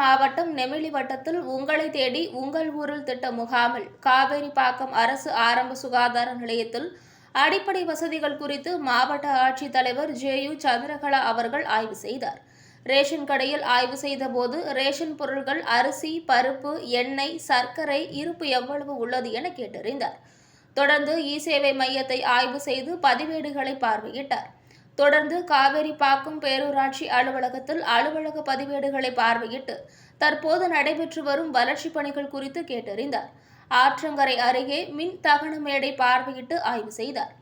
மாவட்டம் நெமிலி வட்டத்தில் உங்களை தேடி உங்கள் ஊரில் திட்ட முகாமில் காவேரிப்பாக்கம் அரசு ஆரம்ப சுகாதார நிலையத்தில் அடிப்படை வசதிகள் குறித்து மாவட்ட ஆட்சித்தலைவர் ஜே யு சந்திரகலா அவர்கள் ஆய்வு செய்தார். ரேஷன் கடையில் ஆய்வு செய்தபோது ரேஷன் பொருட்கள் அரிசி பருப்பு எண்ணெய் சர்க்கரை இருப்பு எவ்வளவு உள்ளது என கேட்டறிந்தார். தொடர்ந்து இ சேவை மையத்தை ஆய்வு செய்து பதிவேடுகளை பார்வையிட்டார். தொடர்ந்து காவேரிப்பாக்கம் பேரூராட்சி அலுவலகத்தில் அலுவலக பதிவேடுகளை பார்வையிட்டு தற்போது நடைபெற்று வரும் வளர்ச்சிப் பணிகள் குறித்து கேட்டறிந்தார். ஆற்றங்கரை அருகே மின் தகன மேடை பார்வையிட்டு ஆய்வு செய்தார்.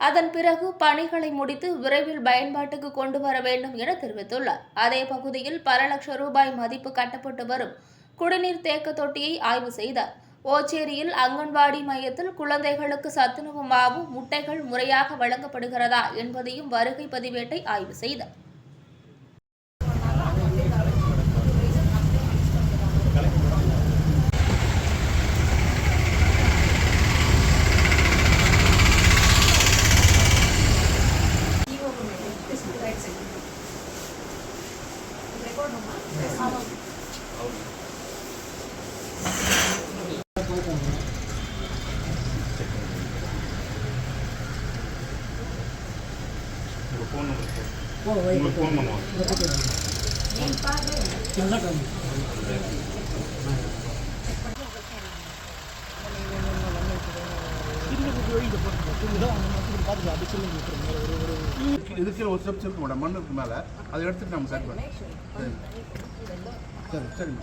அதன் பிறகு பணிகளை முடித்து விரைவில் பயன்பாட்டுக்கு கொண்டு வர வேண்டும் என தெரிவித்துள்ளார். அதே பகுதியில் பல லட்சம் ரூபாய் மதிப்பு கட்டப்பட்டு வரும் குடிநீர் தேக்க தொட்டியை ஆய்வு செய்தார். ஓச்சேரியில் அங்கன்வாடி மையத்தில் குழந்தைகளுக்கு சத்துணவு மாவு முட்டைகள் முறையாக வழங்கப்படுகிறதா என்பதையும் வருகை பதிவேட்டை ஆய்வு செய்தார். உங்கள் ஃபோன் நம்பர் வை உங்களுக்கு ஃபோன் இதுக்கு ஒரு ஸ்டெப்ஸ் இருக்கு மேடம் மண் இருக்கு மேலே. அதை எடுத்துட்டு நம்ம சரி பண்ணலாம். சரி. சரி. சரிங்க